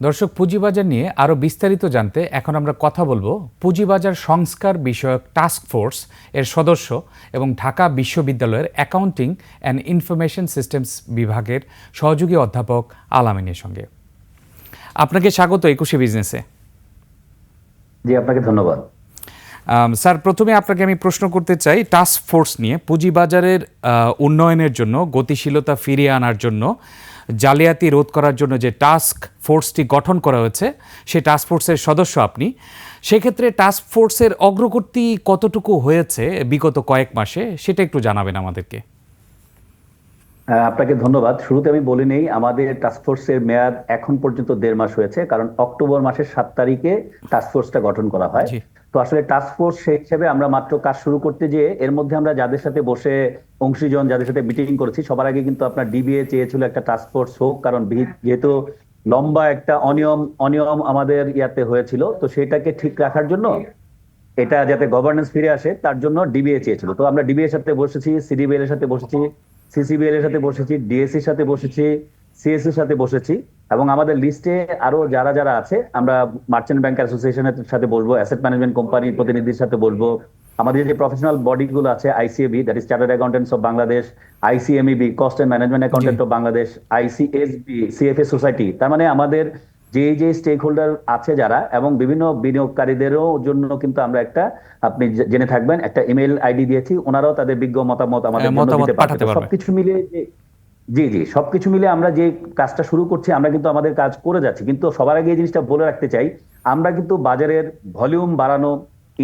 দর্শক পুঁজিবাজার নিয়ে আরও বিস্তারিত জানতে এখন আমরা কথা বলব পুঁজিবাজার সংস্কার বিষয়ক টাস্ক ফোর্স এর সদস্য এবং ঢাকা বিশ্ববিদ্যালয়ের অ্যাকাউন্টিং অ্যান্ড ইনফরমেশন সিস্টেমস বিভাগের সহযোগী অধ্যাপক আলামিনের সঙ্গে। আপনাকে স্বাগত একুশে বিজনেসে। জি আপনাকে ধন্যবাদ। স্যার প্রথমে আপনাকে আমি প্রশ্ন করতে চাই টাস্ক ফোর্স নিয়ে পুঁজিবাজারের উন্নয়নের জন্য গতিশীলতা ফিরিয়ে আনার জন্য জালিয়াতি রোধ করার জন্য যে টাস্ক ফোর্সটি গঠন করা হয়েছে, সেই টাস্ক ফোর্সের সদস্য আপনি। সেক্ষেত্রে টাস্ক ফোর্সের অগ্রগতি কতটুকু হয়েছে বিগত কয়েক মাসে, সেটা একটু জানাবেন আমাদেরকে। আপনাকে ধন্যবাদ। শুরুতে আমি বলি নেই আমাদের টাস্কফোর্সের মেয়াদ এখন পর্যন্ত দেড় মাস হয়েছে কারণ অক্টোবর মাসের সাত তারিখে টাস্কফোর্সটা গঠন করা হয়। তো আসলে টাস্কফোর্স সেই হিসেবে আমরা মাত্র কাজ শুরু করতে যেয়ে এর মধ্যে আমরা যাদের সাথে বসে অংশীজন যাদের সাথে মিটিং করেছি সবার আগে কিন্তু আপনার ডিবিএ চেয়েছিল একটা টাস্কফোর্স হোক কারণ যেহেতু লম্বা একটা অনিয়ম অনিয়ম আমাদের ইয়াতে হয়েছিল তো সেটাকে ঠিক রাখার জন্য এটা যাতে গভর্নেন্স ফিরে আসে তার জন্য ডিবিএ চেয়েছিল। তো আমরা ডিবিএ এর সাথে বসেছি সিডিবিএল এর সাথে বসেছি সিসিবিএল এর সাথে বসেছি ডিএসসি এর সাথে বসেছি সিএসসি এর সাথে বসেছি এবং আমাদের লিস্টে আরও যারা যারা আছে, আমরা মার্চেন্ট ব্যাংক অ্যাসোসিয়েশনের সাথে বলব অ্যাসেট ম্যানেজমেন্ট কোম্পানির প্রতিনিধির সাথে বলব আমাদের যে প্রফেশনাল বডিগুলো আছে ICAB that is chartered accountants of Bangladesh ICMEB cost and management accountant of Bangladesh ICSB CFA society তার মানে আমাদের যে যে স্টেক হোল্ডার আছে যারা এবং বিভিন্ন বিনিয়োগকারীদেরও জন্য কিন্তু আমরা একটা আপনি জেনে থাকবেন একটা ইমেল আইডি দিয়েছি ওনারাও তাদের বিজ্ঞ মতামত আমাদের হ্যাঁ, জন্য মতামত দিতে পারবে। সবকিছু মিলে যে জি জি সবকিছু মিলে আমরা যে কাজটা শুরু করছি আমরা কিন্তু আমাদের কাজ করে যাচ্ছি কিন্তু সবার আগে এই জিনিসটা বলে রাখতে চাই আমরা কিন্তু বাজারের ভলিউম বাড়ানো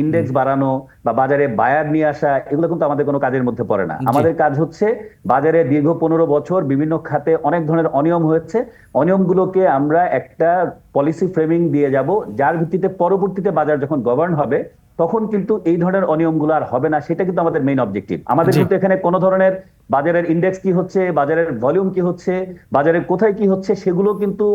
ইন্ডেক্স বাড়ানো বা বাজারে বায়ার নিয়ে আসা এগুলো কিন্তু আমাদের কোনো কাজের মধ্যে পড়ে না। আমাদের কাজ হচ্ছে বাজারে দীর্ঘ পনেরো বছর বিভিন্ন খাতে অনেক ধরনের অনিয়ম হয়েছে। অনিয়মগুলোকে আমরা একটা পলিসি ফ্রেমিং দিয়ে যাব যার ভিত্তিতে পরবর্তীতে বাজার যখন গভর্ন হবে তখন কিন্তু এই ধরনের অনিয়মগুলো আর হবে না সেটা কিন্তু আমাদের মেইন অবজেক্টিভ আমাদের। কিন্তু এখানে কোনো ধরনের বাজারের ইন্ডেক্স কি হচ্ছে বাজারের ভলিউম কি হচ্ছে বাজারে কোথায় কি হচ্ছে সেগুলো কিন্তু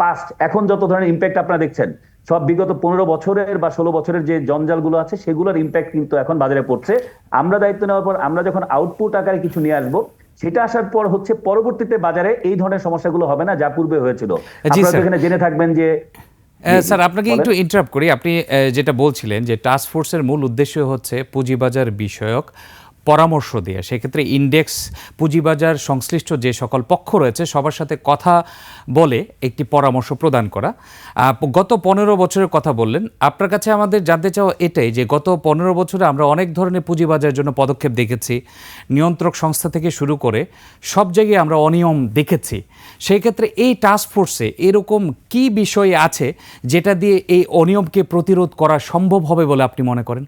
পাস্ট এখন যত ধরনের ইম্প্যাক্ট আপনারা দেখছেন সব বিগত পনেরো বছরের বা ষোলো বছরের যে জঞ্জালগুলো আছে সেগুলোর ইম্প্যাক্ট কিন্তু এখন বাজারে পড়ছে। আমরা দায়িত্ব নেওয়ার পর আমরা যখন আউটপুট আকারে কিছু নিয়ে আসব সেটা আসার পর হচ্ছে পরবর্তীতে বাজারে এই ধরনের সমস্যাগুলো হবে না যা পূর্বে হয়েছিল। আপনারা এখানে জেনে থাকবেন যে স্যার আপনাকে একটু ইন্টারাপ্ট করি। আপনি যেটা বলছিলেন যে টাস্ক ফোর্সের মূল উদ্দেশ্য হচ্ছে পুঁজিবাজার বিষয়ক পরামর্শ দেওয়া সেক্ষেত্রে ইন্ডেক্স পুঁজিবাজার সংশ্লিষ্ট যে সকল পক্ষ রয়েছে, সবার সাথে কথা বলে একটি পরামর্শ প্রদান করা। গত পনেরো বছরের কথা বললেন। আপনার কাছে আমাদের জানতে চাওয়া এটাই যে, গত পনেরো বছরে আমরা অনেক ধরনের পুঁজিবাজারের জন্য পদক্ষেপ দেখেছি। নিয়ন্ত্রক সংস্থা থেকে শুরু করে সব জায়গায় আমরা অনিয়ম দেখেছি। সেই ক্ষেত্রে এই টাস্ক ফোর্সে এরকম কি বিষয় আছে যেটা দিয়ে এই অনিয়মকে প্রতিরোধ করা সম্ভব হবে বলে আপনি মনে করেন?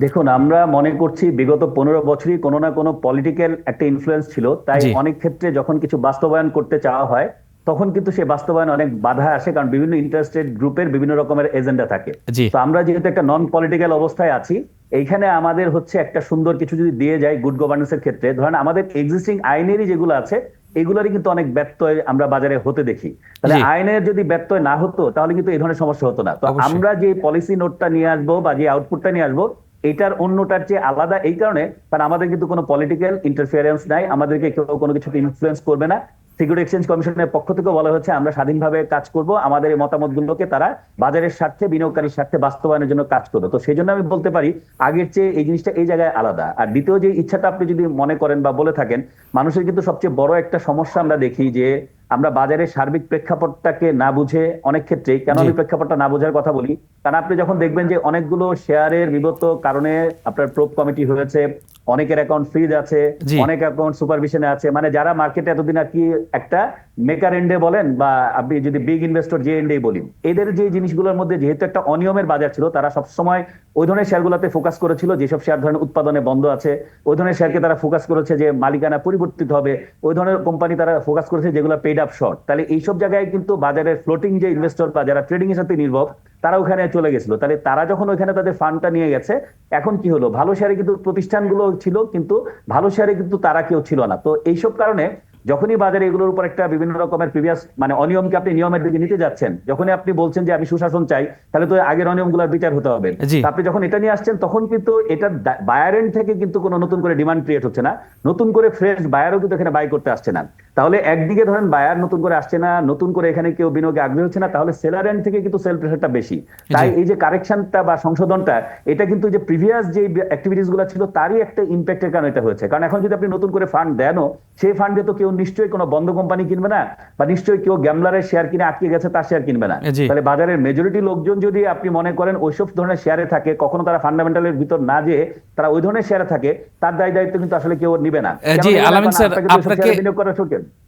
দেখুন আমরা মনে করছি বিগত পনেরো বছরই কোনো না কোনো পলিটিক্যাল একটা ইনফ্লুয়েন্স ছিল। তাই অনেক ক্ষেত্রে যখন কিছু বাস্তবায়ন করতে চাওয়া হয় তখন কিন্তু সেই বাস্তবায়ন অনেক বাধা আসে কারণ বিভিন্ন ইন্টারেস্টেড গ্রুপের বিভিন্ন রকমের এজেন্ডা থাকে। তো আমরা যেহেতু একটা নন পলিটিক্যাল অবস্থায় আছি এইখানে আমাদের হচ্ছে একটা সুন্দর কিছু যদি দিয়ে যায় গুড গভর্নেন্স এর ক্ষেত্রে ধরেন আমাদের এক্সিস্টিং আইনেরই যেগুলো আছে এগুলোরই কিন্তু অনেক ব্যত্যয় আমরা বাজারে হতে দেখি। তাহলে আইনের যদি ব্যত্যয় না হতো তাহলে কিন্তু এই ধরনের সমস্যা হতো না। তো আমরা যে পলিসি নোটটা নিয়ে আসব বা যে আউটপুটটা নিয়ে আসব এটার অন্যটার চেয়ে আলাদা এই কারণে, কারণ আমাদের কিন্তু কোনো পলিটিক্যাল ইন্টারফিয়ারেন্স নাই, আমাদেরকে কেউ কোনো কিছুকে ইনফ্লুয়েন্স করবে না। সিকিউরিটি এক্সচেঞ্জ কমিশনের পক্ষ থেকে বলা হচ্ছে, আমরা স্বাধীনভাবে কাজ করব, আমাদের এই মতামতগুলোকে তারা বাজারের স্বার্থে, বিনিয়োগকারীর স্বার্থে বাস্তবায়নের জন্য কাজ করবে। তো সেই জন্য আমি বলতে পারি, আগের চেয়ে এই জিনিসটা এই জায়গায় আলাদা। আর দ্বিতীয় যে ইচ্ছাটা আপনি যদি মনে করেন বা বলে থাকেন, মানুষের কিন্তু সবচেয়ে বড় একটা সমস্যা আমরা দেখি যে আমরা বাজারের সার্বিক প্রেক্ষাপটটাকে না বুঝে অনেক ক্ষেত্রেই কেন আমি প্রেক্ষাপটটা না বোঝার কথা বলি? কারণ আপনি যখন দেখবেন যে অনেকগুলো শেয়ারের বিগত কারণে আপনার প্রোপ কমিটি হয়েছে অনেকের অ্যাকাউন্ট ফ্রিজ আছে অনেক অ্যাকাউন্ট সুপারভিশনে আছে মানে যারা মার্কেটে এতদিন আর কি একটা মেকার এন্ডে বলেন বা আপনি যদি বিগ ইনভেস্টর যে এন্ডে বলি এদের যে জিনিসগুলোর মধ্যে যেহেতু একটা অনিয়মের বাজার ছিল তারা সবসময় ওই ধরনের শেয়ারগুলোতে ফোকাস করেছিল যেসব শেয়ার ধরনের উৎপাদনে বন্ধ আছে ওই ধরনের শেয়ারকে তারা ফোকাস করেছে যে মালিকানা পরিবর্তিত হবে ওই ধরনের কোম্পানি তারা ফোকাস করেছে যেগুলো পেড আপ শর্ট তাহলে এইসব জায়গায় কিন্তু বাজারের ফ্লোটিং যে ইনভেস্টর বা যারা ট্রেডিং এর সাথে নির্ভর তারা ওখানে চলে গেছিল। তাহলে তারা যখন ওখানে তাদের ফান্ডটা নিয়ে গেছে এখন কি হলো? ভালো শেয়ারে কিন্তু প্রতিষ্ঠানগুলো ছিল কিন্তু ভালো শেয়ারে কিন্তু তারা কেউ ছিল না। তো এইসব কারণে যখনই বাজারে এগুলোর উপর একটা বিভিন্ন রকমের প্রিভিয়াস মানে অনিয়মকে আপনি নিয়মের দিকে নিতে যাচ্ছেন যখনই আপনি বলছেন যে আমি সুশাসন চাই তাহলে তো আগের অনিয়মগুলোর বিচার হতে হবে। আপনি যখন এটা নিয়ে আসছেন তখন কিন্তু এটা বায়ার এন্ড থেকে কিন্তু কোনো নতুন করে ডিমান্ড ক্রিয়েট হচ্ছে না। নতুন করে ফ্রেশ বায়ারও কিন্তু এখানে বাই করতে আসছে না। তাহলে একদিকে ধরেন বায়ার নতুন করে আসছে না নতুন করে এখানে কেউ বিনিয়োগে আগ্রহী হচ্ছে না তাহলে সেলার এন্ড থেকে কিন্তু সেল প্রেশারটা বেশি। তাই এই যে কারেকশনটা বা সংশোধনটা এটা কিন্তু যে প্রিভিয়াস যে অ্যাক্টিভিটিসগুলো ছিল তারই একটা ইম্প্যাক্টের কারণে এটা হয়েছে। কারণ এখন যদি আপনি নতুন করে ফান্ড দেনও সেই ফান্ডে তো কেউ নিশ্চয়ই কোনো বন্ধ কোম্পানি কিনবে না বা নিশ্চয়ই কেউ গ্যামলারের শেয়ার কিনে আটকে গেছে তার শেয়ার কিনবে না। তাহলে বাজারের মেজরিটি লোকজন যদি আপনি মনে করেন ওইসব ধরনের শেয়ারে থাকে কখনো তারা ফান্ডামেন্টালের ভিতর না যেয়ে তারা ওই ধরনের শেয়ারে থাকে তার দায় দায়িত্ব কিন্তু আসলে কেউ নিবে না। জি? আলামিন স্যার, আপনাকে বিনিয়োগ করা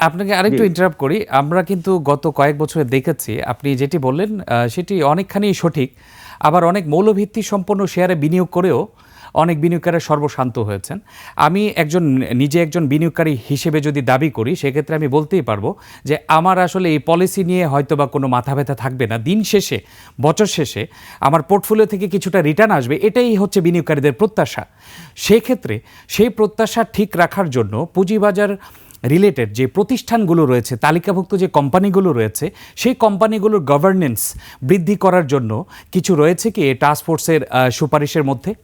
আপনাকে আরেকটু ইন্টারাপ্ট করি। আমরা কিন্তু গত কয়েক বছরে দেখেছি আপনি যেটি বললেন সেটি অনেকখানি সঠিক। আবার অনেক মৌলভিত্তি সম্পন্ন শেয়ারে বিনিয়োগ করেও অনেক বিনিয়োগকারী সর্বশান্ত হয়েছেন। আমি একজন নিজে একজন বিনিয়োগকারী হিসেবে যদি দাবি করি সেক্ষেত্রে আমি বলতেই পারব যে আমার আসলে এই পলিসি নিয়ে হয়তো বা কোনো মাথা ব্যথা থাকবে না। দিন শেষে বছর শেষে আমার পোর্টফোলিও থেকে কিছুটা রিটার্ন আসবে এটাই হচ্ছে বিনিয়োগকারীদের প্রত্যাশা। সেক্ষেত্রে সেই প্রত্যাশা ঠিক রাখার জন্য পুঁজিবাজার রিলেটেড যে প্রতিষ্ঠানগুলো রয়েছে তালিকাভুক্ত যে কোম্পানিগুলো রয়েছে সেই কোম্পানিগুলোর গভর্নেন্স বৃদ্ধি করার জন্য কিছু রয়েছে কি টাস্ক ফোর্সের সুপারিশের মধ্যে?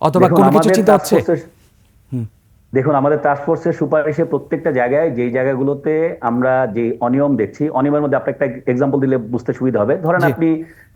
অথবা কোনো কিছু চিন্তা হচ্ছে? দেখুন আমাদের টাস্ক ফোর্সের সুপারিশে প্রত্যেকটা জায়গায় যেই জায়গাগুলোতে আমরা যে অনিয়ম দেখছি অনিয়মের মধ্যে আপনার একটা এক্সাম্পল দিলে বুঝতে সুবিধা হবে। ধরেন আপনি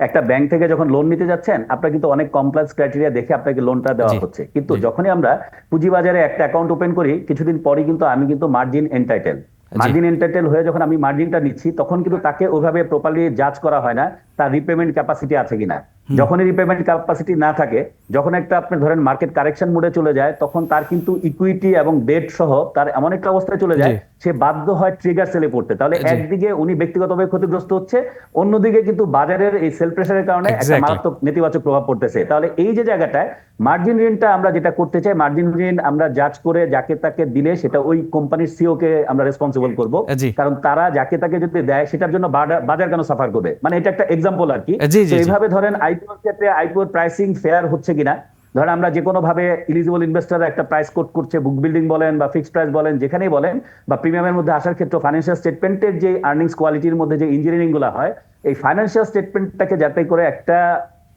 একটা ব্যাংক থেকে যখন লোন নিতে যাচ্ছেন আপনার কিন্তু অনেক কমপ্লেক্স ক্রাইটেরিয়া দেখে আপনাকে লোনটা দেওয়া হচ্ছে। কিন্তু যখনই আমরা পুঁজিবাজারে একটা অ্যাকাউন্ট ওপেন করি কিছুদিন পরই কিন্তু আমি কিন্তু মার্জিন এন্টাইটেল মার্জিন এন্টাইটেল হয়ে যখন আমি মার্জিনটা নিচ্ছি তখন কিন্তু তাকে ওইভাবে প্রপারলি জাজ করা হয় না তার রিপেমেন্ট ক্যাপাসিটি আছে কিনা। যখনই রিপেমেন্ট ক্যাপাসিটি না থাকে যখন একটা আপনি ধরেন মার্কেট কারেকশন মোডে চলে যায় তখন তার কিন্তু ইকুইটি এবং ডেট সহ তার এমন একটা অবস্থায় চলে যায়। সে বাধ্য হয় ট্রিগার সেলে পড়তে। তাহলে একদিকে উনি ব্যক্তিগতভাবে ক্ষতিগ্রস্ত হচ্ছে অন্যদিকে কিন্তু বাজারের এই সেল প্রেসারের কারণে একটা মারাত্মক নেতিবাচক প্রভাব পড়তেছে। তাহলে এই যে জায়গাটায় মার্জিন ঋণটা আমরা যেটা করতে চাই মার্জিন ঋণ আমরা জাজ করে যাকে তাকে দিলে সেটা ওই কোম্পানির সিও কে আমরা রেসপন্সিবল করব। কারণ তারা যাকে তাকে যদি দেয় সেটার জন্য বাজার- কেন সাফার করবে? মানে এটা একটা এক্সাম্পল আর কি। এইভাবে ধরেন আইপিওর ক্ষেত্রে আইপিওর প্রাইসিং ফেয়ার হচ্ছে কিনা? ধরেন আমরা যে কোনো ভাবে ইলিজিবল ইনভেস্টর একটা প্রাইস কোট করছে বুক বিল্ডিং বলেন বা ফিক্সড প্রাইস বলেন, যেখানেই বলেন, বা প্রিমিয়ামের মধ্যে আসার ক্ষেত্রে ফাইন্যান্সিয়াল স্টেটমেন্টের যে আর্নিংস কোয়ালিটির মধ্যে যে ইঞ্জিনিয়ারিংগুলো হয়, এই ফাইন্যান্সিয়াল স্টেটমেন্টটাকে যাতে করে একটা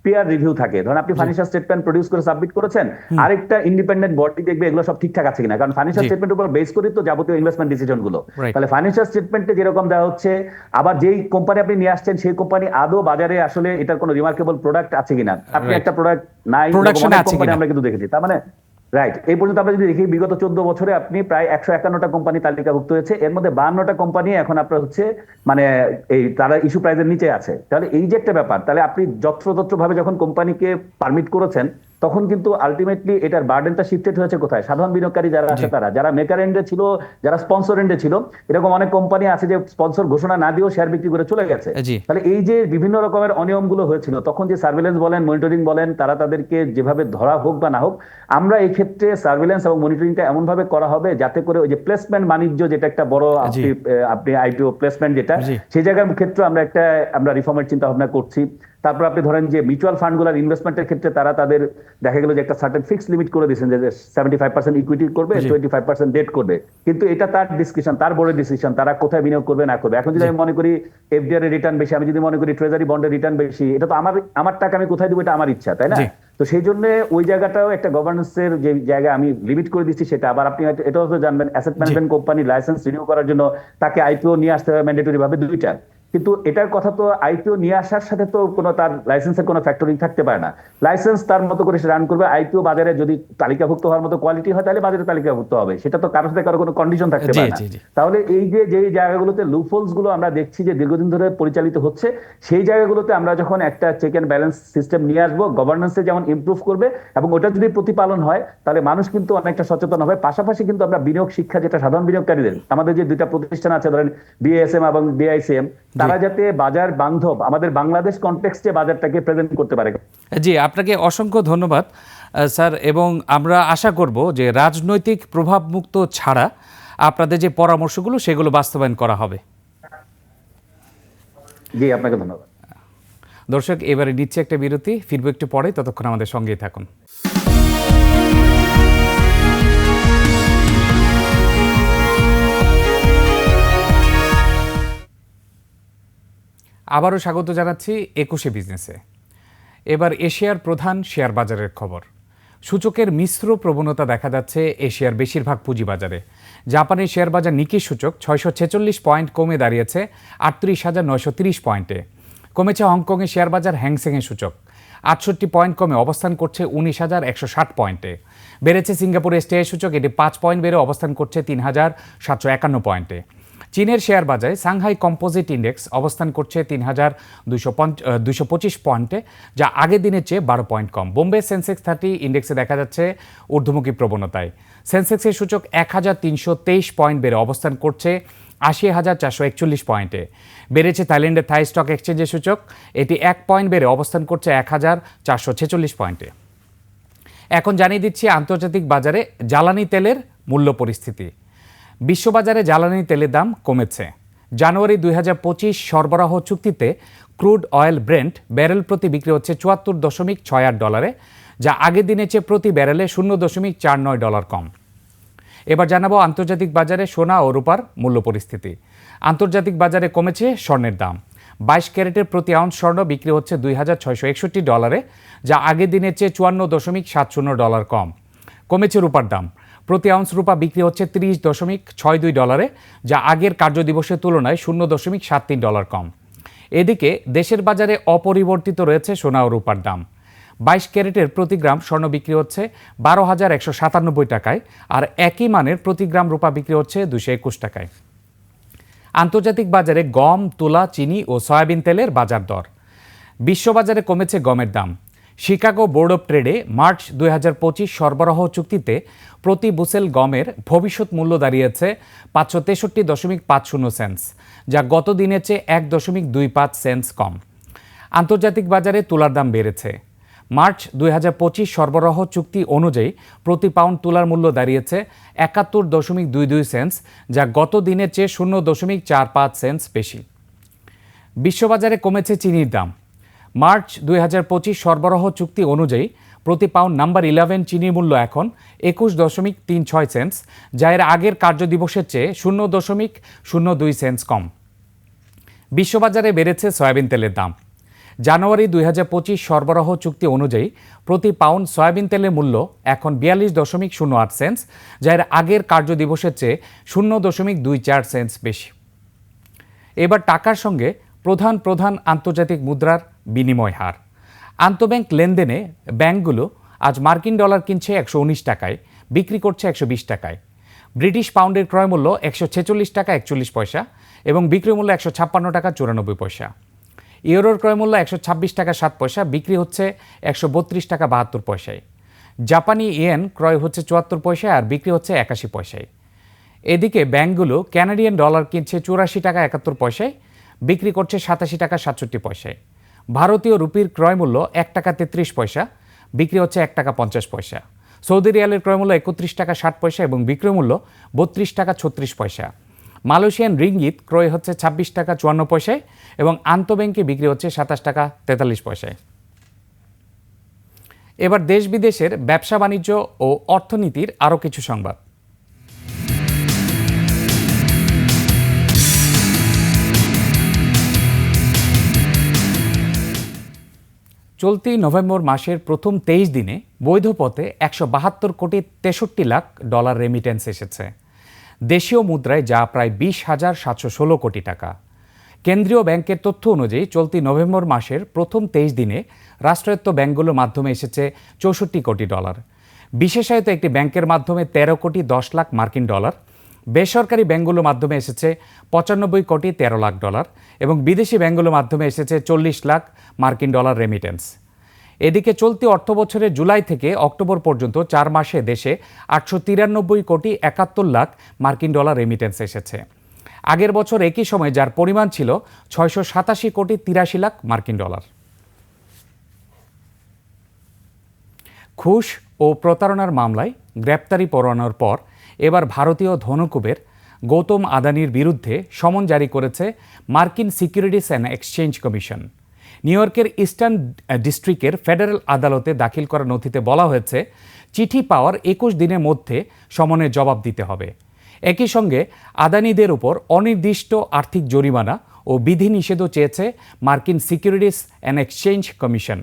পেয়ার রিভিউ থাকে। ধরেন আপনি ফাইন্যান্সিয়াল স্টেটমেন্ট প্রডিউস করে সাবমিট করেছেন আরেকটা ইন্ডিপেন্ডেন্ট বডি দেখবে এগুলো সব ঠিকঠাক আছে কিনা। কারণ ফাইন্যান্সিয়াল স্টেটমেন্ট স্টেটমেন্টের উপর বেস করে তো যাবতীয় ইনভেস্টমেন্ট ডিসিশনগুলো। তাহলে ফাইন্যান্সিয়াল স্টেটমেন্টে যেরকম দেওয়া হচ্ছে আবার যেই কোম্পানি আপনি নিয়ে আসছেন সেই কোম্পানি আদৌ বাজারে আসলে এটার কোনো রিমার্কেবল প্রোডাক্ট আছে কিনা। আপনি একটা প্রোডাক্ট নাই কিনা? আমরা কিন্তু দেখেছি। তার মানে রাইট এই পর্যন্ত আমরা যদি দেখি, বিগত চোদ্দ বছরে আপনি প্রায় একশো একান্নটা কোম্পানি তালিকাভুক্ত হয়েছে। এর মধ্যে বাহান্নটা কোম্পানি এখন আপনার হচ্ছে মানে এই তারা ইস্যু প্রাইজের নিচে আছে। তাহলে এই যে একটা ব্যাপার, তাহলে আপনি যত্রতত্র ভাবে যখন কোম্পানিকে পারমিট করেছেন তখন কিন্তু আলটিমেটলি এটার বার্ডেনটা শিফটেড হয়েছে কোথায়? সাধারণ বিনিয়োগকারী যারা আছে তারা যারা মেকার এন্ডে ছিল যারা স্পন্সর এন্ডে ছিল এরকম অনেক কোম্পানি আছে যে স্পন্সর ঘোষণা না দিয়েও শেয়ার বিক্রি করে চলে গেছে। তাহলে এই যে বিভিন্ন রকমের অনিয়মগুলো হয়েছিল তখন যে সার্ভেলেন্স বলেন মনিটরিং বলেন তারা তাদেরকে যেভাবে ধরা হোক বা না হোক আমরা এই ক্ষেত্রে সার্ভেলেন্স এবং মনিটরিংটা এমন ভাবে করা হবে যাতে করে ওই যে প্লেসমেন্ট বাণিজ্য যেটা একটা বড় আপনি আইপিও প্লেসমেন্ট যেটা সেই জায়গার ক্ষেত্রে আমরা একটা আমরা রিফর্মের চিন্তা ভাবনা করছি। তারপর আপনি ধরেন যে মিউচুয়াল ফান্ডগুলোর ইনভেস্টমেন্টের ক্ষেত্রে তারা তাদের দেখা গেল যে একটা সার্টেন ফিক্স লিমিট করে দিয়েছেন যে সেভেন্টি ফাইভ পার্সেন্ট ইকুইটি করবে টোয়েন্টি ফাইভ পার্সেন্ট ডেট করবে। কিন্তু এটা তার ডিসকাশন তার বোর্ডের ডিসিশন তারা কোথায় বিনিয়োগ করবে না করবে। এখন যদি আমি মনে করি এফডিআর এর রিটার্ন বেশি আমি যদি মনে করি ট্রেজারি বন্ডের রিটার্ন বেশি এটা তো আমার আমার টাকা আমি কোথায় দিব এটা আমার ইচ্ছা তাই না? তো সেই জন্য ওই জায়গাটাও একটা গভর্নেন্সের যে জায়গা আমি লিমিট করে দিচ্ছি সেটা। আবার আপনি হয়তো এটাও তো জানবেন asset management company licence renew করার জন্য তাকে আইপিও নিয়ে আসতে হবে ম্যান্ডেটরি ভাবে দুইটা। কিন্তু এটার কথা তো আইপিও নিয়ে আসার সাথে তো কোনো তার লাইসেন্সের কোনো ফ্যাক্টরিং থাকতে পারে না। লাইসেন্স তার মতো করে সে রান করবে আইপিও বাজারে যদি তালিকাভুক্ত হওয়ার মতো কোয়ালিটি হয় তাহলে বাজারে তালিকাভুক্ত হবে। সেটা তো কারোর সাথে কারও কোনো কন্ডিশন থাকতে পারে না। তাহলে এই যে যে জায়গাগুলোতে লুফোলসগুলো আমরা দেখছি যে দীর্ঘদিন ধরে পরিচালিত হচ্ছে সেই জায়গাগুলোতে আমরা যখন একটা চেক অ্যান্ড ব্যালেন্স সিস্টেম নিয়ে আসব গভর্নেন্সে যেমন ইমপ্রুভ করবে এবং ওটা যদি প্রতিপালন হয় তাহলে মানুষ কিন্তু অনেকটা সচেতন হবে। পাশাপাশি কিন্তু আমরা বিনিয়োগ শিক্ষা যেটা সাধারণ বিনিয়োগকারীদের আমাদের যে দুইটা প্রতিষ্ঠান আছে ধরেন বিএসএম এবং বিআইসিএম তারা যাতে বাজার বান্ধব আমাদের বাংলাদেশ কনটেক্সটে বাজারটাকে প্রেজেন্ট করতে পারে। জি আপনাকে অসংখ্য ধন্যবাদ স্যার এবং আমরা আশা করব যে রাজনৈতিক প্রভাবমুক্ত ছাড়া আপনাদের যে পরামর্শগুলো সেগুলো বাস্তবায়ন করা হবে। জি আপনাকে ধন্যবাদ। দর্শক এবারে নিচ্ছে একটা বিরতি ফিরবো একটু পরে ততক্ষণ আমাদের সঙ্গেই থাকুন। আবারও স্বাগত জানাচ্ছি একুশে বিজনেসে। এবার এশিয়ার প্রধান শেয়ার বাজারের খবর। সূচকের মিশ্র প্রবণতা দেখা যাচ্ছে এশিয়ার বেশিরভাগ পুঁজিবাজারে। জাপানের শেয়ার বাজার নিকি সূচক ছয়শো ছেচল্লিশ পয়েন্ট কমে দাঁড়িয়েছে আটত্রিশ হাজার নয়শো তিরিশ পয়েন্টে। কমেছে হংকংয়ের শেয়ার বাজার হ্যাংসেংয়ের সূচক। আটষট্টি পয়েন্ট কমে অবস্থান করছে উনিশ হাজার একশো ষাট পয়েন্টে। বেড়েছে সিঙ্গাপুরের স্টেয়ার সূচক, এটি পাঁচ পয়েন্ট বেড়ে অবস্থান করছে তিন হাজার সাতশো একান্ন পয়েন্টে। চীনের শেয়ার বাজারে সাংহাই কম্পোজিট ইন্ডেক্স অবস্থান করছে তিন হাজার দুশো পঁচিশ পয়েন্টে, যা আগের দিনের চেয়ে বারো পয়েন্ট কম। বোম্বে সেন্সেক্স থার্টি ইন্ডেক্সে দেখা যাচ্ছে ঊর্ধ্বমুখী প্রবণতায়। সেন্সেক্সের সূচক এক হাজার তিনশো তেইশ পয়েন্ট বেড়ে অবস্থান করছে আশি হাজার চারশো একচল্লিশ পয়েন্টে। বেড়েছে থাইল্যান্ডের থাই স্টক এক্সচেঞ্জের সূচক, এটি এক পয়েন্ট বেড়ে অবস্থান করছে এক হাজার চারশো ছেচল্লিশ পয়েন্টে। এখন জানিয়ে দিচ্ছি আন্তর্জাতিক বাজারে জ্বালানি তেলের মূল্য পরিস্থিতি। বিশ্ববাজারে জ্বালানি তেলের দাম কমেছে। জানুয়ারি দুই হাজার পঁচিশ সরবরাহ চুক্তিতে ক্রুড অয়েল ব্রেন্ট ব্যারেল প্রতি বিক্রি হচ্ছে চুয়াত্তর দশমিক ছয় আট ডলারে, যা আগের দিনের চেয়ে প্রতি ব্যারেলে শূন্য দশমিক চার নয় ডলার কম। এবার জানাব আন্তর্জাতিক বাজারে সোনা ও রূপার মূল্য পরিস্থিতি। আন্তর্জাতিক বাজারে কমেছে স্বর্ণের দাম। বাইশ ক্যারেটের প্রতি আউন্স স্বর্ণ বিক্রি হচ্ছে দুই হাজার ছয়শো একষট্টি ডলারে, যা আগের দিনের চেয়ে চুয়ান্ন দশমিক সাত শূন্য ডলার কম। কমেছে রূপার দাম। প্রতি আউন্স রূপা বিক্রি হচ্ছে তিরিশ দশমিক ছয় দুই ডলারে, যা আগের কার্যদিবসের তুলনায় শূন্য দশমিক সাত তিন ডলার কম। এদিকে দেশের বাজারে অপরিবর্তিত রয়েছে সোনা ও রূপার দাম। বাইশ ক্যারেটের প্রতি গ্রাম স্বর্ণ বিক্রি হচ্ছে বারো হাজার একশো সাতানব্বই টাকায়, আর একই মানের প্রতি গ্রাম রূপা বিক্রি হচ্ছে দুশো একুশ টাকায়। আন্তর্জাতিক বাজারে গম, তুলা, চিনি ও সয়াবিন তেলের বাজার দর। বিশ্ববাজারে কমেছে গমের দাম। শিকাগো বোর্ড অব ট্রেডে মার্চ দুই হাজার পঁচিশ সরবরাহ চুক্তিতে প্রতি বুসেল গমের ভবিষ্যৎ মূল্য দাঁড়িয়েছে পাঁচশো তেষট্টি দশমিক পাঁচ শূন্য সেন্স যা গত দিনের চেয়ে এক দশমিক দুই পাঁচ সেন্স কম। আন্তর্জাতিক বাজারে তুলার দাম বেড়েছে। মার্চ দুই হাজার পঁচিশ সরবরাহ চুক্তি অনুযায়ী প্রতি পাউন্ড তুলার মূল্য দাঁড়িয়েছে একাত্তর দশমিক দুই দুই সেন্স যা গত দিনের চেয়ে শূন্য দশমিক চার পাঁচ সেন্স বেশি। বিশ্ববাজারে কমেছে চিনির দাম। মার্চ দুই হাজার পঁচিশ সরবরাহ চুক্তি অনুযায়ী প্রতি পাউন্ড নাম্বার ইলেভেন চিনির মূল্য এখন একুশ দশমিক তিন ছয় সেন্স যা এর আগের কার্যদিবসের চেয়ে শূন্য দশমিক শূন্য দুই সেন্স কম। বিশ্ববাজারে বেড়েছে সয়াবিন তেলের দাম। জানুয়ারি দুই হাজার পঁচিশ সরবরাহ চুক্তি অনুযায়ী প্রতি পাউন্ড সয়াবিন তেলের মূল্য এখন বিয়াল্লিশ দশমিক শূন্য আট সেন্স যা এর আগের কার্যদিবসের চেয়ে শূন্য দশমিক দুই চার সেন্স বেশি। এবার টাকার সঙ্গে প্রধান প্রধান আন্তর্জাতিক মুদ্রার বিনিময় হার। আন্তঃব্যাংক লেনদেনে ব্যাংকগুলো আজ মার্কিন ডলার কিনছে একশো উনিশ টাকায়, বিক্রি করছে একশো বিশ টাকায়। ব্রিটিশ পাউন্ডের ক্রয় মূল্য একশো ছেচল্লিশ টাকা একচল্লিশ পয়সা এবং বিক্রয় মূল্য একশো ছাপ্পান্ন টাকা চুরানব্বই পয়সা। ইউরোর ক্রয় মূল্য একশো ছাব্বিশ টাকা সাত পয়সা, বিক্রি হচ্ছে একশো বত্রিশ টাকা বাহাত্তর পয়সায়। জাপানি ইয়েন ক্রয় হচ্ছে চুয়াত্তর পয়সায় আর বিক্রি হচ্ছে একাশি পয়সায়। এদিকে ব্যাংকগুলো ক্যানাডিয়ান ডলার কিনছে চুরাশি টাকা একাত্তর পয়সায় বিক্রি করছে সাতাশি টাকা সাতষট্টি পয়সায়। ভারতীয় রুপির ক্রয় মূল্য এক টাকা তেত্রিশ পয়সা, বিক্রি হচ্ছে এক টাকা পঞ্চাশ পয়সা। সৌদি রিয়ালের ক্রয় মূল্য একত্রিশ টাকা ষাট পয়সা এবং বিক্রয় মূল্য বত্রিশ টাকা ছত্রিশ পয়সা। মালয়েশিয়ান রিঙ্গিত ক্রয় হচ্ছে ছাব্বিশ টাকা চুয়ান্ন পয়সায় এবং আন্তঃব্যাংকে বিক্রি হচ্ছে সাতাশ টাকা তেতাল্লিশ পয়সায়। এবার দেশ বিদেশের ব্যবসা বাণিজ্য ও অর্থনীতির আরও কিছু সংবাদ। চলতি নভেম্বর মাসের প্রথম তেইশ দিনে বৈধ পথে একশো বাহাত্তর কোটি তেষট্টি লাখ ডলার রেমিটেন্স এসেছে। দেশীয় মুদ্রায় যা প্রায় বিশ হাজার সাতশো ষোলো কোটি টাকা। কেন্দ্রীয় ব্যাংকের তথ্য অনুযায়ী চলতি নভেম্বর মাসের প্রথম তেইশ দিনে রাষ্ট্রায়ত্ত ব্যাংকগুলোর মাধ্যমে এসেছে চৌষট্টি কোটি ডলার। বিশেষায়িত একটি ব্যাংকের মাধ্যমে তেরো কোটি দশ লাখ মার্কিন ডলার বেসরকারি ব্যাঙ্কগুলোর মাধ্যমে এসেছে পঁচানব্বই কোটি তেরো লাখ ডলার এবং বিদেশি ব্যাঙ্কগুলোর মাধ্যমে এসেছে চল্লিশ লাখ মার্কিন ডলার রেমিটেন্স এদিকে চলতি অর্থ বছরের জুলাই থেকে অক্টোবর পর্যন্ত চার মাসে দেশে আটশো তিরানব্বই কোটি একাত্তর লাখ মার্কিন ডলার রেমিটেন্স এসেছে। আগের বছর একই সময়ে যার পরিমাণ ছিল ছয়শো সাতাশি কোটি তিরাশি লাখ মার্কিন ডলার। ঘুষ ও প্রতারণার মামলায় গ্রেপ্তারি পরোয়ানার পর এবার ভারতীয় ধনকুবের গৌতম আদানির বিরুদ্ধে সমন জারি করেছে মার্কিন securities and exchange commission. New ইয়র্কের ইস্টার্ন ডিস্ট্রিক্টের ফেডারেল আদালতে দাখিল করা নথিতে বলা হয়েছে, চিঠি পাওয়ার একুশ দিনের মধ্যে সমনের জবাব দিতে হবে। একই সঙ্গে আদানিদের উপর অনির্দিষ্ট আর্থিক জরিমানা ও বিধিনিষেধও চেয়েছে মার্কিন সিকিউরিটিস অ্যান্ড এক্সচেঞ্জ কমিশন।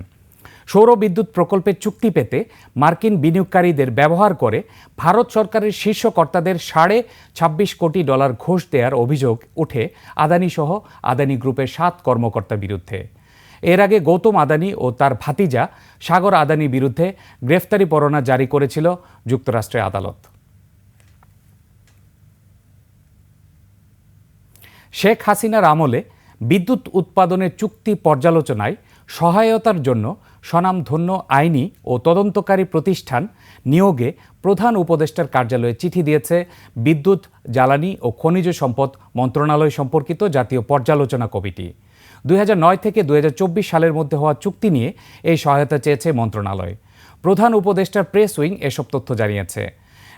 সৌর বিদ্যুৎ প্রকল্পের চুক্তি পেতে মার্কিন বিনিয়োগকারীদের ব্যবহার করে ভারত সরকারের শীর্ষ কর্তাদের সাড়ে ছাব্বিশ কোটি ডলার ঘোষ দেওয়ার অভিযোগ উঠে আদানি সহ আদানি গ্রুপের সাত কর্মকর্তার বিরুদ্ধে। এর আগে গৌতম আদানি ও তার ভাতিজা সাগর আদানি বিরুদ্ধে গ্রেফতারি পরোয়ানা জারি করেছিল যুক্তরাষ্ট্রের আদালত। শেখ হাসিনার আমলে বিদ্যুৎ উৎপাদনের চুক্তি পর্যালোচনায় সহায়তার জন্য স্বনামধন্য আইনি ও তদন্তকারী প্রতিষ্ঠান নিয়োগে প্রধান উপদেষ্টার কার্যালয়ে চিঠি দিয়েছে বিদ্যুৎ, জ্বালানি ও খনিজ সম্পদ মন্ত্রণালয় সম্পর্কিত জাতীয় পর্যালোচনা কমিটি। দুই হাজার নয় থেকে দুই হাজার চব্বিশ সালের মধ্যে হওয়া চুক্তি নিয়ে এই সহায়তা চেয়েছে মন্ত্রণালয়। প্রধান উপদেষ্টার প্রেস উইং এসব তথ্য জানিয়েছে।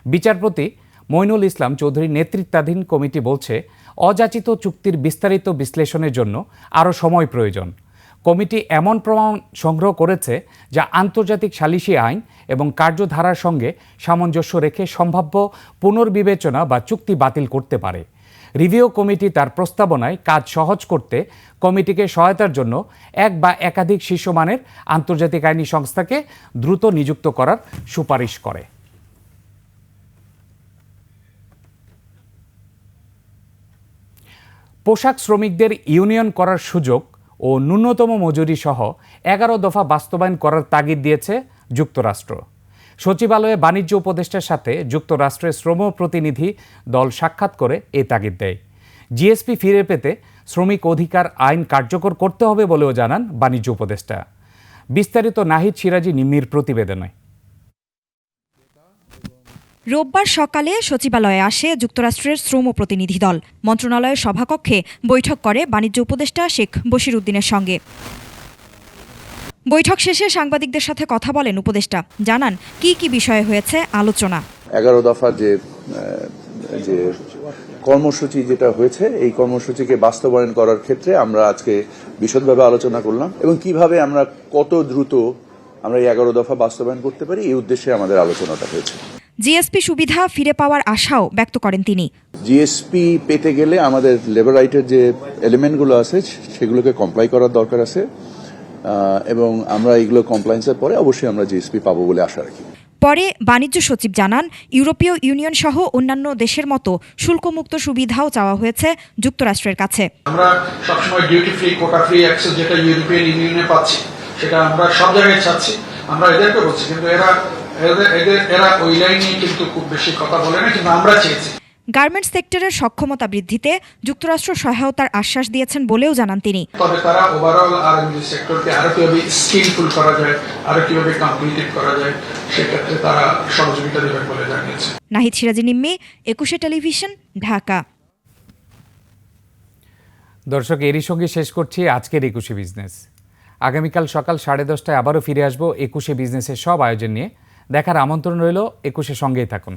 বিচারপতি মইনুল ইসলাম চৌধুরীর নেতৃত্বাধীন কমিটি বলছে, অযাচিত চুক্তির বিস্তারিত বিশ্লেষণের জন্য আরও সময় প্রয়োজন। কমিটি এমন প্রমাণ সংগ্রহ করেছে যা আন্তর্জাতিক সালিসি আইন এবং কার্যধারার সঙ্গে সামঞ্জস্য রেখে সম্ভাব্য পুনর্বিবেচনা বা চুক্তি বাতিল করতে পারে। রিভিউ কমিটি তার প্রস্তাবনায় কাজ সহজ করতে কমিটিকে সহায়তার জন্য এক বা একাধিক শীর্ষমানের আন্তর্জাতিক আইনি সংস্থাকে দ্রুত নিযুক্ত করার সুপারিশ করে। পোশাক শ্রমিকদের ইউনিয়ন করার সুযোগ ও ন্যূনতম মজুরি সহ এগারো দফা বাস্তবায়ন করার তাগিদ দিয়েছে যুক্তরাষ্ট্র। সচিবালয়ে বাণিজ্য উপদেষ্টার সাথে যুক্তরাষ্ট্রের শ্রম প্রতিনিধি দল সাক্ষাৎ করে এ তাগিদ দেয়। জিএসপি ফিরে পেতে শ্রমিক অধিকার আইন কার্যকর করতে হবে বলেও জানান বাণিজ্য উপদেষ্টা। বিস্তারিত নাহিদ সিরাজি নিম্মির প্রতিবেদনে। রোববার সকালে সচিবালয়ে আসে যুক্তরাষ্ট্রের শ্রম প্রতিনিধি দল। মন্ত্রণালয়ের সভাকক্ষে বৈঠক করে বাণিজ্য উপদেষ্টা শেখ বশির উদ্দিনের সঙ্গে। বৈঠক শেষে সাংবাদিকদের সাথে কথা বলেন উপদেষ্টা। জানান, কি কি বিষয়ে হয়েছে আলোচনা? এগারো দফা যে যে কর্মসূচি যেটা হয়েছে, এই কর্মসূচিকে বাস্তবায়ন করার ক্ষেত্রে আমরা আজকে বিশদভাবে আলোচনা করলাম এবং কীভাবে আমরা কত দ্রুত আমরা এই এগারো দফা বাস্তবায়ন করতে পারি, এই উদ্দেশ্যে আমাদের আলোচনাটা হয়েছে। জিএসপি সুবিধা ফিরে পাওয়ার আশাও ব্যক্ত করেন তিনি। জিএসপি পেতে গেলে আমাদের লেবার রাইটের যে এলিমেন্টগুলো আছে সেগুলোকে কমপ্লাই করার দরকার আছে এবং আমরা এগুলো কমপ্লায়েন্সের পরে অবশ্যই আমরা জিএসপি পাবো বলে আশা রাখি। পরে বাণিজ্য সচিব জানান ইউরোপীয় ইউনিয়ন সহ অন্যান্য দেশের মতো শুল্কমুক্ত সুবিধাও চাওয়া হয়েছে যুক্তরাষ্ট্রের কাছে। আমরা সবসময় duty free quota free access যেটা ইউরোপিয়ান ইউনিয়নে পাচ্ছি সেটা আমরা সব জায়গায় চাচ্ছি আমরা এদেরকে বলছি কিন্তু এরা এদের এদের এরা ওই লাইনে কিন্তু খুব বেশি কথা বলে না কিন্তু আমরা চেয়েছি। গার্মেন্টস সেক্টরের সক্ষমতা বৃদ্ধিতে যুক্তরাষ্ট্র সহায়তার আশ্বাস দিয়েছেন বলেও জানান তিনি। তবে তারা ওভারঅল আর সেক্টরকে আরও কীভাবে স্কিলফুল করা যায় আরও কীভাবে কম্পিটিভ করা যায় সেক্ষেত্রে তারা সহযোগিতা দেবেন বলে জানিয়েছে। নাহিদ সিরাজি নিম্মি একুশে টেলিভিশন ঢাকা। দর্শক এরই সঙ্গে শেষ করছি আজকের একুশে বিজনেস। আগামীকাল সকাল সাড়ে দশটায় আবারও ফিরে আসব একুশে বিজনেসের সব আয়োজন নিয়ে। দেখার আমন্ত্রণ রইল একুশে সঙ্গেই থাকুন।